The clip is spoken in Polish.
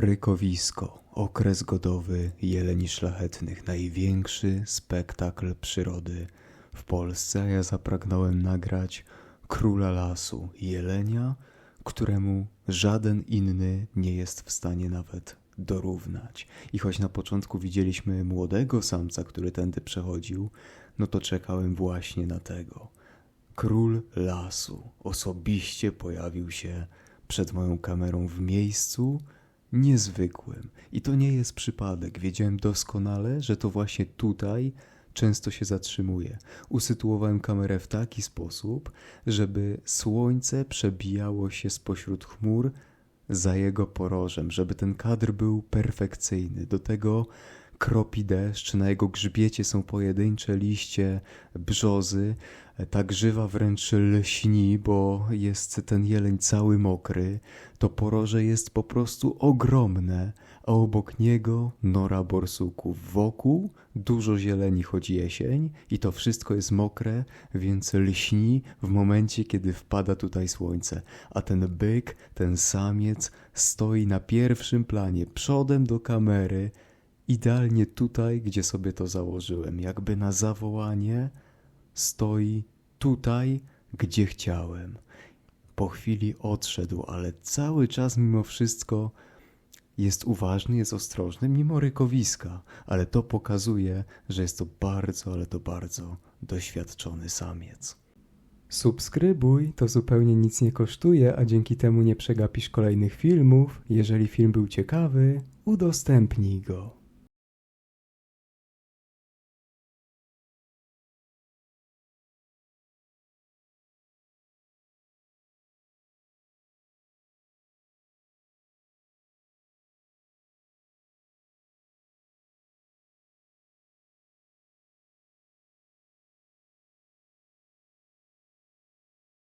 Rykowisko, okres godowy jeleni szlachetnych, największy spektakl przyrody w Polsce, ja zapragnąłem nagrać króla lasu, jelenia, któremu żaden inny nie jest w stanie nawet dorównać. I choć na początku widzieliśmy młodego samca, który tędy przechodził, no to czekałem właśnie na tego. Król lasu osobiście pojawił się przed moją kamerą w miejscu niezwykłym. I to nie jest przypadek. Wiedziałem doskonale, że to właśnie tutaj często się zatrzymuje. Usytuowałem kamerę w taki sposób, żeby słońce przebijało się spośród chmur za jego porożem, żeby ten kadr był perfekcyjny. Do tego kropi deszcz, na jego grzbiecie są pojedyncze liście brzozy, ta grzywa wręcz lśni, bo jest ten jeleń cały mokry, to poroże jest po prostu ogromne, a obok niego nora borsuków. Wokół dużo zieleni, choć jesień i to wszystko jest mokre, więc lśni w momencie, kiedy wpada tutaj słońce. A ten byk, ten samiec stoi na pierwszym planie, przodem do kamery, idealnie tutaj, gdzie sobie to założyłem, jakby na zawołanie stoi tutaj, gdzie chciałem. Po chwili odszedł, ale cały czas mimo wszystko jest uważny, jest ostrożny, mimo rykowiska, ale to pokazuje, że jest to bardzo, ale to bardzo doświadczony samiec. Subskrybuj, to zupełnie nic nie kosztuje, a dzięki temu nie przegapisz kolejnych filmów. Jeżeli film był ciekawy, udostępnij go.